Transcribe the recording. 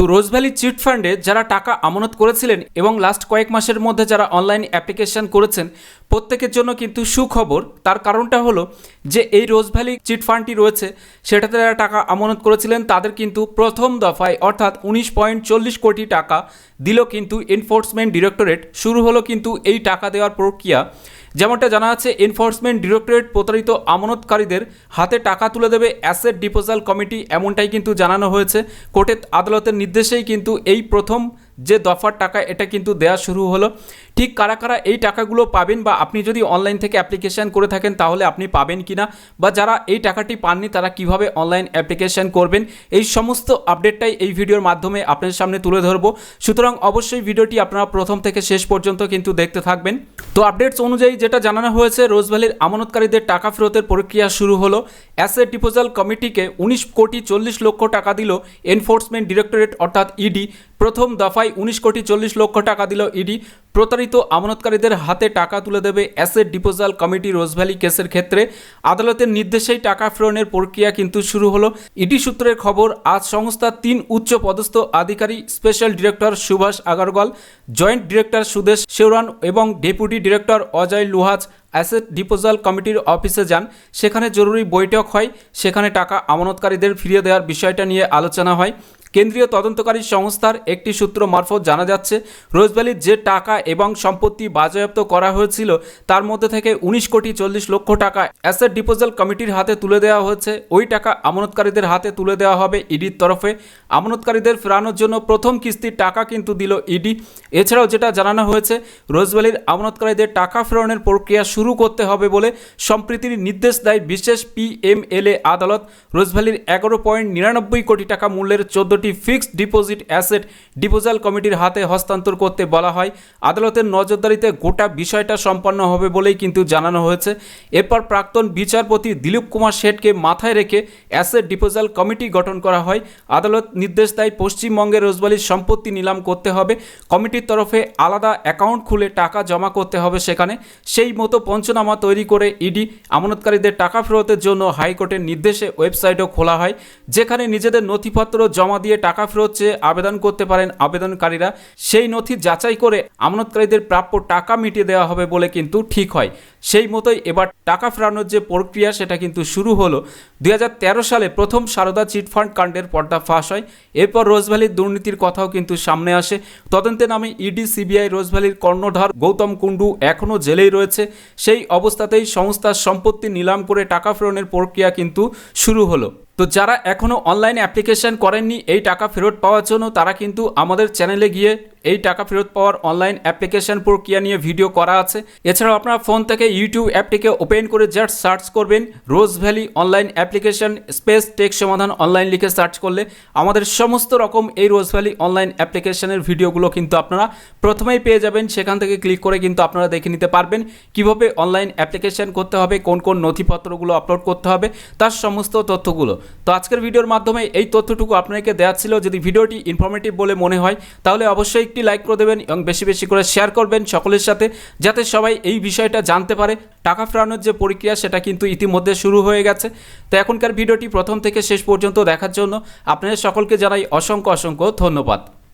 তো Rose Valley cheat ফান্ডে যারা টাকা আমানত করেছিলেন এবং লাস্ট কয়েক মাসের মধ্যে যারা অনলাইন অ্যাপ্লিকেশন করেছেন, প্রত্যেকের জন্য কিন্তু সুখবর। তার কারণটা হলো যে এই রোজভ্যালি চিট ফান্ডটি রয়েছে, সেটাতে যারা টাকা আমানত করেছিলেন, তাদের কিন্তু প্রথম দফায় অর্থাৎ উনিশ পয়েন্ট চল্লিশ কোটি টাকা দিল কিন্তু এনফোর্সমেন্ট ডিরেক্টরেট শুরু হলো কিন্তু এই টাকা দেওয়ার প্রক্রিয়া। যেমনটা জানা আছে এনফোর্সমেন্ট ডিরেক্টরেট প্রতারিত আমানতকারীদের হাতে টাকা তুলে দেবে অ্যাসেট ডিপোজাল কমিটি এমনটাই কিন্তু জানানো হয়েছে। কোর্টের আদালতের নির্দেশেই কিন্তু এই প্রথম যে দফার টাকা, এটা কিন্তু দেওয়া শুরু হলো। ঠিক কারা কারা এই টাকাগুলো পাবেন বা আপনি যদি অনলাইন থেকে অ্যাপ্লিকেশন করে থাকেন, তাহলে আপনি পাবেন কিনা? বা যারা এই টাকাটি পাননি, তারা কীভাবে অনলাইন অ্যাপ্লিকেশন করবেন? এই সমস্ত আপডেটটাই এই ভিডিওর মাধ্যমে আপনাদের সামনে তুলে ধরবো। সুতরাং অবশ্যই ভিডিওটি আপনারা প্রথম থেকে শেষ পর্যন্ত কিন্তু দেখতে থাকবেন। তো আপডেটস অনুযায়ী যেটা জানানো হয়েছে রোজভ্যালির আমানতকারীদের টাকা ফেরতের প্রক্রিয়া শুরু হলো। অ্যাসেট ডিপোজাল কমিটিকে উনিশ কোটি চল্লিশ লক্ষ টাকা দিল এনফোর্সমেন্ট ডিরেক্টরেট অর্থাৎ ইডি প্রথম দফায় উনিশ কোটি চল্লিশ লক্ষ টাকা দিল ইডি প্রতারিত আমানতকারীদের হাতে টাকা তুলে দেবে অ্যাসেট ডিপোজাল কমিটি রোজভ্যালি কেসের ক্ষেত্রে। আদালতের নির্দেশেই টাকা ফেরনের প্রক্রিয়া কিন্তু শুরু হলো। ইডি সূত্রের খবর, আজ সংস্থার তিন উচ্চ পদস্থ আধিকারিক special director Subhash Agarwal, joint director Sudesh Sheoran এবং ডেপুটি ডিরেক্টর অজয় লুহাজ অ্যাসেট ডিপোজাল কমিটির অফিসে যান, সেখানে জরুরি বৈঠক হয়, সেখানে টাকা আমানতকারীদের ফিরিয়ে দেওয়ার বিষয়টা নিয়ে আলোচনা হয়। কেন্দ্রীয় তদন্তকারী সংস্থার একটি সূত্র মারফত জানা যাচ্ছে, রোজভ্যালির যে টাকা এবং সম্পত্তি বাজেয়াপ্ত করা হয়েছিল, তার মধ্যে থেকে উনিশ কোটি চল্লিশ লক্ষ টাকা অ্যাসেট ডিপোজাল কমিটির হাতে তুলে দেওয়া হয়েছে। ওই টাকা আমানতকারীদের হাতে তুলে দেওয়া হবে ইডির তরফে। আমানতকারীদের ফেরানোর জন্য প্রথম কিস্তির টাকা কিন্তু দিল ইডি। এছাড়াও যেটা জানানো হয়েছে, রোজভ্যালির আমানতকারীদের টাকা ফেরানোর প্রক্রিয়া শুরু করতে হবে বলে সম্প্রীতির নির্দেশ দেয় বিশেষ পিএমএলএ আদালত। রোজভ্যালির এগারো পয়েন্ট নিরানব্বই কোটি টাকা মূল্যের চোদ্দটি ফিক্সড ডিপোজিট অ্যাসেট ডিপোজাল কমিটির হাতে হস্তান্তর করতে বলা হয়। আদালতের নজরদারিতে গোটা বিষয়টা সম্পন্ন হবে বলেই কিন্তু জানানো হয়েছে। এরপর প্রাক্তন বিচারপতি দিলীপ কুমার শেঠকে মাথায় রেখে অ্যাসেট ডিপোজাল কমিটি গঠন করা হয়। আদালত নির্দেশ দেয় পশ্চিমবঙ্গের রোজবালির সম্পত্তি নিলাম করতে হবে। কমিটির তরফে আলাদা অ্যাকাউন্ট খুলে টাকা জমা করতে হবে সেখানে। সেই মতো পঞ্চনামা তৈরি করে ইডি আমানতকারীদের টাকা ফেরতের জন্য হাইকোর্টের নির্দেশে ওয়েবসাইটও খোলা হয়, যেখানে নিজেদের নথিপত্র জমা দিয়ে টাকা ফেরত চেয়ে আবেদন করতে পারেন আবেদনকারীরা। সেই নথি যাচাই করে আমানতকারীদের প্রাপ্য টাকা মিটিয়ে দেওয়া হবে বলে কিন্তু ঠিক হয়। সেই মতোই এবার টাকা ফেরানোর যে প্রক্রিয়া, সেটা কিন্তু শুরু হলো। দুই হাজার তেরো সালে প্রথম সারদা চিটফান্ড কাণ্ডের পর্দা ফাঁস হয়। এরপর রোজভ্যালির দুর্নীতির কথাও কিন্তু সামনে আসে। তদন্তে নামে ইডি, সিবিআই, রোজভ্যালির কর্ণধার গৌতম কুণ্ডু এখনও জেলেই রয়েছে। সেই অবস্থাতেই সংস্থার সম্পত্তি নিলাম করে টাকা ফেরনের প্রক্রিয়া কিন্তু শুরু হলো। তো যারা এখনও অনলাইন অ্যাপ্লিকেশন করেননি, এই টাকা ফেরত পাওয়ার জন্য তারা কিন্তু আমাদের চ্যানেলে গিয়ে এই টাকা ফেরত পাওয়ার অনলাইন অ্যাপ্লিকেশন প্রক্রিয়া নিয়ে ভিডিও করা আছে। এছাড়াও আপনারা ফোন থেকে ইউটিউব অ্যাপটিকে ওপেন করে জাস্ট সার্চ করবেন rose valley online application space tech সমাধান অনলাইন লিখে সার্চ করলে আমাদের সমস্ত রকম এই রোজ ভ্যালি অনলাইন অ্যাপ্লিকেশনের ভিডিওগুলো কিন্তু আপনারা প্রথমেই পেয়ে যাবেন। সেখান থেকে ক্লিক করে কিন্তু আপনারা দেখে নিতে পারবেন কীভাবে অনলাইন অ্যাপ্লিকেশন করতে হবে, কোন কোন নথিপত্রগুলো আপলোড করতে হবে, তার সমস্ত তথ্যগুলো। তো আজকের ভিডিওর মাধ্যমে এই তথ্যটুকু আপনাকে দেওয়া ছিল। যদি ভিডিওটি ইনফরমেটিভ বলে মনে হয়, তাহলে অবশ্যই একটি লাইক করে দেবেন এবং বেশি বেশি করে শেয়ার করবেন সকলের সাথে, যাতে সবাই এই বিষয়টা জানতে পারে। টাকা ফেরানোর যে প্রক্রিয়া, সেটা কিন্তু ইতিমধ্যে শুরু হয়ে গেছে। তো এখনকার ভিডিওটি প্রথম থেকে শেষ পর্যন্ত দেখার জন্য আপনাদের সকলকে জানাই অসংখ্য অসংখ্য ধন্যবাদ।